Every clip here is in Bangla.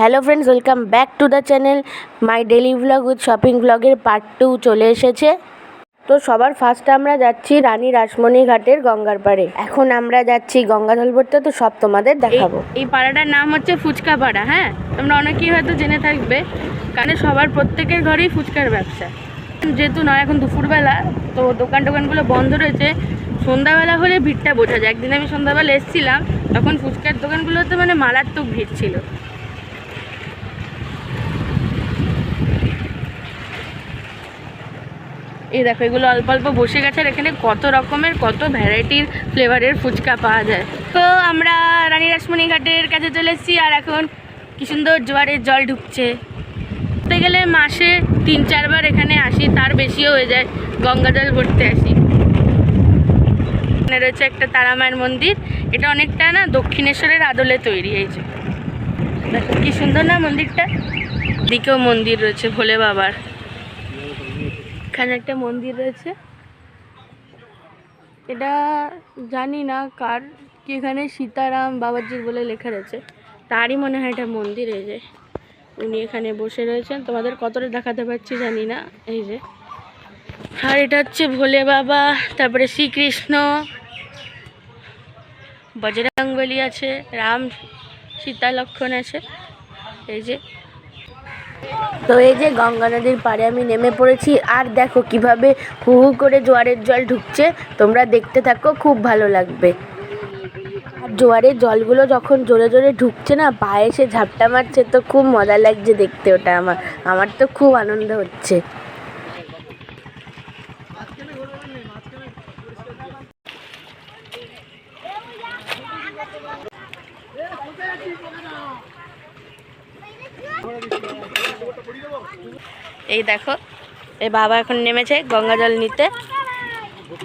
Hello friends welcome back to the channel my daily vlog with shopping ভ্লগের part two চলে এসেছে। তো সবার ফার্স্টে আমরা যাচ্ছি রানী রাসমণি ঘাটের গঙ্গার পাড়ে। এখন আমরা যাচ্ছি গঙ্গাজল ভরতে তো সব তোমাদের দেখাবো। এই পাড়াটার নাম হচ্ছে ফুচকা পাড়া হ্যাঁ? তোমরা অনেকেই হয়তো জেনে থাকবে কারণ সবার প্রত্যেকের ঘরেই ফুচকার ব্যবসা। যেহেতু নয় এখন দুপুরবেলা তো দোকান টোকানগুলো বন্ধ রয়েছে। সন্ধ্যাবেলা হলে ভিড়টা বোঝা যায়। একদিন আমি সন্ধ্যাবেলা এসেছিলাম তখন ফুচকার দোকানগুলোতে মানে মারাত্মক ভিড় ছিল। এই দেখো, এগুলো অল্প অল্প বসে গেছে আর এখানে কত রকমের, কত ভ্যারাইটির ফ্লেভারের ফুচকা পাওয়া যায়। তো আমরা রানী রাসমণি ঘাটের কাছে চলে এসেছি আর এখন কি সুন্দর জোয়ারের জল ঢুকছে। বলতে গেলে মাসে তিন চারবার এখানে আসি, তার বেশিও হয়ে যায় গঙ্গা জল ভরতে আসি। এখানে রয়েছে একটা তারামায়ের মন্দির, এটা অনেকটা না দক্ষিণেশ্বরের আদলে তৈরি হয়েছে দেখো, কি সুন্দর না মন্দিরটা? দিকেও মন্দির রয়েছে ভোলে বাবার। এখানে একটা মন্দির রয়েছে। এটা জানি না কার, কি এখানে সীতারাম বাবাজির বলে লেখা রয়েছে। তারই মনে হয় এটা মন্দির, এই যে। উনি এখানে বসে রয়েছেন। তোমাদের কতটা দেখাতে পারছি জানি না, এই যে। আর এটা হচ্ছে ভোলে বাবা, তারপরে শ্রীকৃষ্ণ। বজরংবলী আছে, রাম সীতা লক্ষণ আছে। এই যে। তো এই যে গঙ্গা নদীর পাড়ে আমি নেমে পড়েছি, আর দেখো কীভাবে হু হু করে জোয়ারের জল ঢুকছে, তোমরা দেখতে থাকো, খুব ভালো লাগবে। আর জোয়ারের জলগুলো যখন জোরে জোরে ঢুকছে না, পায়ে এসে ঝাপটা মারছে, তো খুব মজা লাগছে দেখতে ওটা আমার আমার তো খুব আনন্দ হচ্ছে। এই দেখো এই বাবা এখন নেমেছে গঙ্গা জল নিতে।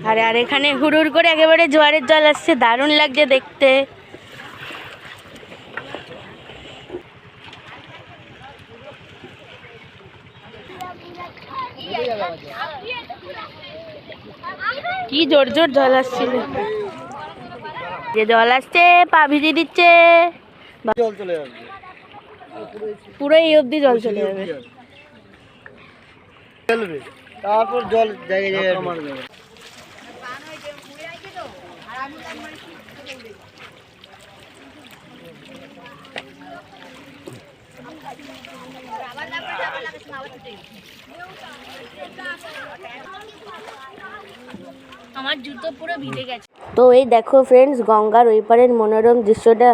আরে আর এখানে হুড়ুর করে একেবারে জোয়ারের জল আসছে দারুণ লাগছে দেখতে। কি জোর জোর জল আসছিল। যে জল আসছে পা ভিজিয়ে দিচ্ছে। পুরো এই অবধি জল চলে যাবে। চলবে তারপর জল জায়গায় জায়গায় মারবে। আমার জুতো পুরো ভিজে গেছে। তো এই দেখো ফ্রেন্ডস গঙ্গার ওই পারের মনোরম দৃশ্যটা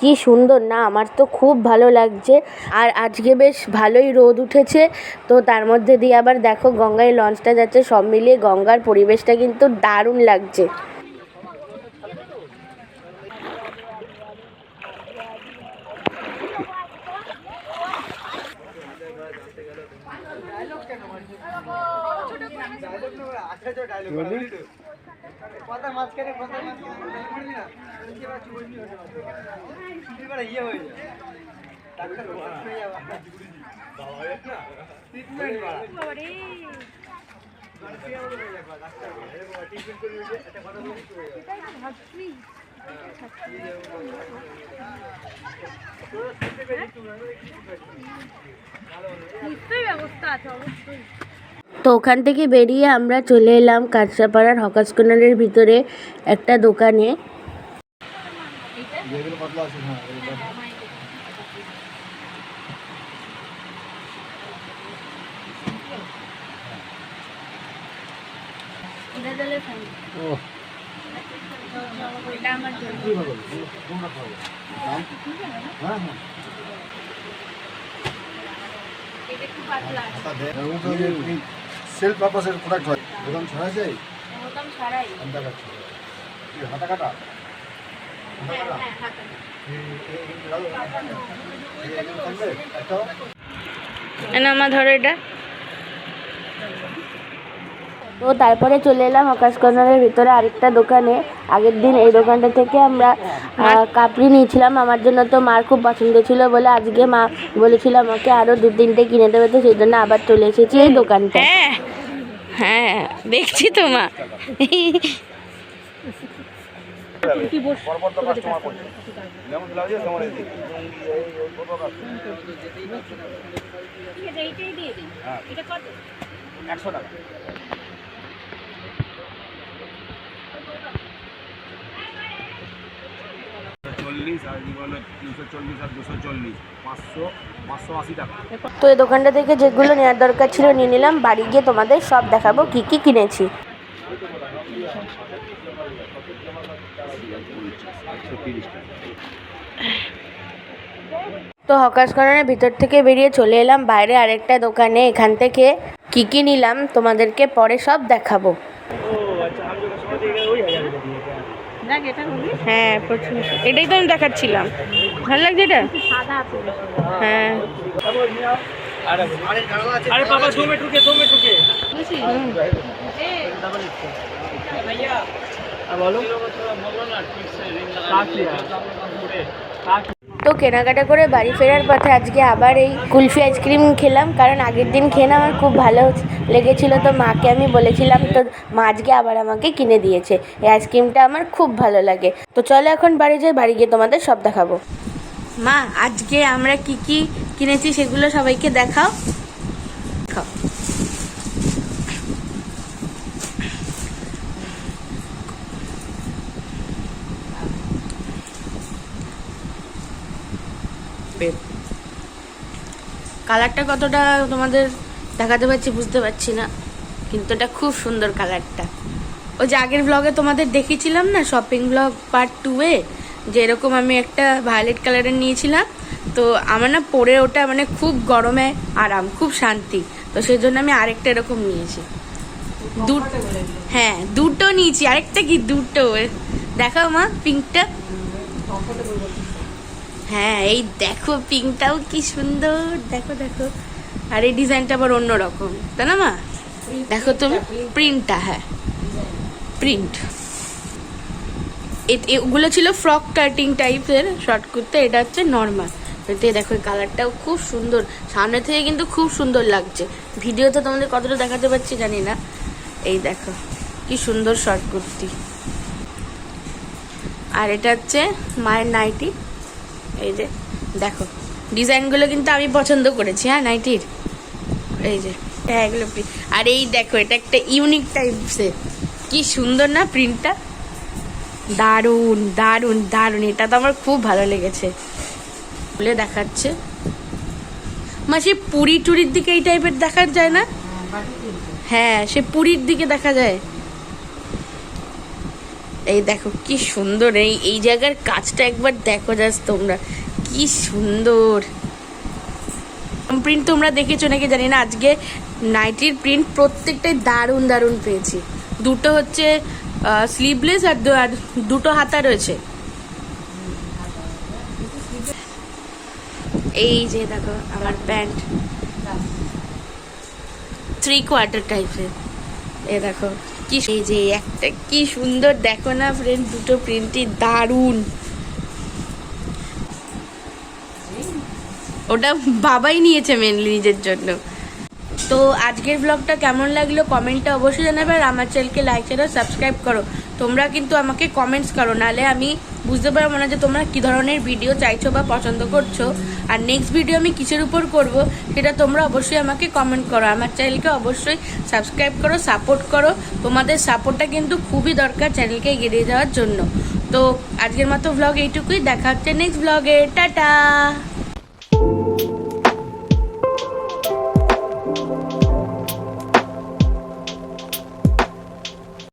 কি সুন্দর, না, আমার তো খুব ভালো লাগছে। আর আজকে বেশ ভালোই রোদ উঠেছে, তো তার মধ্যে দিয়ে আবার দেখো গঙ্গায় লঞ্চটা যাচ্ছে, সব মিলিয়ে গঙ্গার পরিবেশটা কিন্তু দারুণ লাগছে। কথা মাঝখানে কথা মাঝখানে ইয়ে হয়ে যায় ডাক্তার হয়ে যাবে ট্রিটমেন্ট তো ওখান থেকে বেরিয়ে আমরা চলে এলাম কাঁচরাপাড়ার হকাস কর্নারের ভিতরে একটা দোকানে। যেগুলো পাতলা। আছে হ্যাঁ ও কি ভালো কোনটা খাব দাম হ্যাঁ হ্যাঁ সেল পারপাসের প্রোডাক্ট হয় দোকান ছড়া যায় আমি দেখাচ্ছি কি হাতা কাটা হাতা কাটা আমার ধরো এটা তো তারপরে চলে এলাম আকাশ কর্নারের ভিতরে আরেকটা দোকানে আগের দিন এই দোকানটা থেকে আমরা কাপড়ি নিয়েছিলাম আমার জন্য তো মার খুব পছন্দ ছিল বলে আজকে মা বলেছিল আমাকে আরও দু তিনটে কিনে দেবে তো সেই জন্য আবার চলে এসেছি এই দোকানটা হ্যাঁ দেখছি তো মা। তুই বস পরপর তো কাস্টমার করছে যেমন ব্লাউজে তেমন এই দিক। লুঙ্গি, এই, ওই, কত কাস্টমার। এইটাই দিয়ে দিই হ্যাঁ এটা কত একশো টাকা তো এই দোকানটা থেকে যেগুলো নেওয়ার দরকার ছিল নিয়ে নিলাম। বাড়ি গিয়ে তোমাদের সব দেখাবো কি কি কিনেছি। তো হকার্স কর্নারের ভিতর থেকে বেরিয়ে চলে এলাম। বাইরে আরেকটা দোকানে। এখান থেকে কি কি নিলাম তোমাদেরকে পরে সব দেখাবো? হ্যাঁ প্রচুর এটাই তো আমি দেখাচ্ছিলাম। ভালো লাগছে এটা? হ্যাঁ। আরে বাবা দু মিনিট রুকে দু মিনিট রুকে ভাইয়া হ্যাঁ। বলো না ঠিক সে রিং লাগা তো কেনাকাটা করে বাড়ি ফেরার পথে আজকে আবার এই কুলফি আইসক্রিম খেলাম, কারণ আগের দিন খেয়ে আমার খুব ভালো লেগেছিল। তো মাকে আমি বলেছিলাম, তো মা আজকে আবার আমাকে কিনে দিয়েছে, এই আইসক্রিমটা আমার খুব ভালো লাগে। তো চলো এখন বাড়ি যাই, বাড়ি গিয়ে তোমাদের সব দেখাবো। মা, আজকে আমরা কি কি কিনেছি সেগুলো সবাইকে দেখাও। কালারটা কতটা তোমাদের দেখাতে পারছি বুঝতে পারছি না, কিন্তু এটা খুব সুন্দর কালারটা। ওই যে আগের ব্লগে তোমাদের দেখিয়েছিলাম না শপিং ব্লগ পার্ট টু টুয়ে যে এরকম আমি একটা ভায়োলেট কালারের নিয়েছিলাম, তো আমার না পরে ওটা মানে খুব গরমে আরাম, খুব শান্তি, তো সেই জন্য আমি আরেকটা এরকম নিয়েছি। হ্যাঁ দুটো নিয়েছি, আরেকটা কি দুটো? দেখাও মা পিঙ্কটা হ্যাঁ এই দেখো পিঙ্কটাও কি সুন্দর। দেখো দেখো। আর এই ডিজাইনটা আবার অন্যরকম, তাই না মা? দেখো তুমি, প্রিন্টটা হ্যাঁ। প্রিন্ট। এগুলো ছিল ফ্রক কাটিং টাইপের শর্ট কুর্তা, এটা হচ্ছে নর্মাল। এতে দেখো কালারটাও খুব সুন্দর। সামনে থেকে কিন্তু খুব সুন্দর লাগছে। ভিডিওতে তোমাদের কতটা দেখাতে পারছি জানি না। এই দেখো, কি সুন্দর শর্ট কুর্তি। আর এটা হচ্ছে মায়ের নাইটি। এই যে, দেখো, ডিজাইনগুলো কিন্তু আমি পছন্দ করেছি হ্যাঁ নাইটির? এই যে হ্যাঁ এগুলো আর এই দেখো, এটা একটা ইউনিক টাইপসের কি সুন্দর না প্রিন্টটা দারুণ দারুণ দারুণ। এটা তো আমার খুব ভালো লেগেছে। খুলে দেখাচ্ছে। মা, সে পুরী টুরির দিকে এই টাইপের দেখা যায় না? হ্যাঁ সে পুরীর দিকে দেখা যায়। এই দেখো, কি সুন্দর, এই এই জায়গার কাজটা একবার দেখো জাস্ট তোমরা। কি সুন্দর। প্রিন্ট তোমরা দেখেছ নাকি জানি না, আজকে নাইটির প্রিন্ট প্রত্যেকটাই দারুণ দারুণ পেয়েছি। দুটো হচ্ছে স্লিভলেস আর দুটো হাতা রয়েছে। এই যে দেখো, আমার প্যান্ট। থ্রি কোয়ার্টার টাইপের এ দেখো কি এই যে একটা কি সুন্দর, দেখো না ফ্রেন্ড দুটো প্রিন্টই দারুণ। ওটা বাবাই নিয়েছে মেনলি নিজের জন্য। তো আজকের ব্লগটা কেমন লাগল? কমেন্টটা অবশ্যই জানাবে আর আমার চ্যানেলকে লাইক চ্যানেল সাবস্ক্রাইব করো। তোমরা কিন্তু আমাকে কমেন্টস করো, নাহলে আমি বুঝতে পারব না যে তোমরা কী ধরনের ভিডিও চাইছো বা পছন্দ করছ। আর নেক্সট ভিডিও আমি কিসের উপর করব, সেটা তোমরা অবশ্যই আমাকে কমেন্ট করো। আমার চ্যানেলকে অবশ্যই সাবস্ক্রাইব করো সাপোর্ট করো। তোমাদের সাপোর্টটা কিন্তু খুবই দরকার চ্যানেলকে এগিয়ে যাওয়ার জন্য। তো আজকের মতো ব্লগ এইটুকুই, দেখা হচ্ছে নেক্সট ব্লগে টাটা!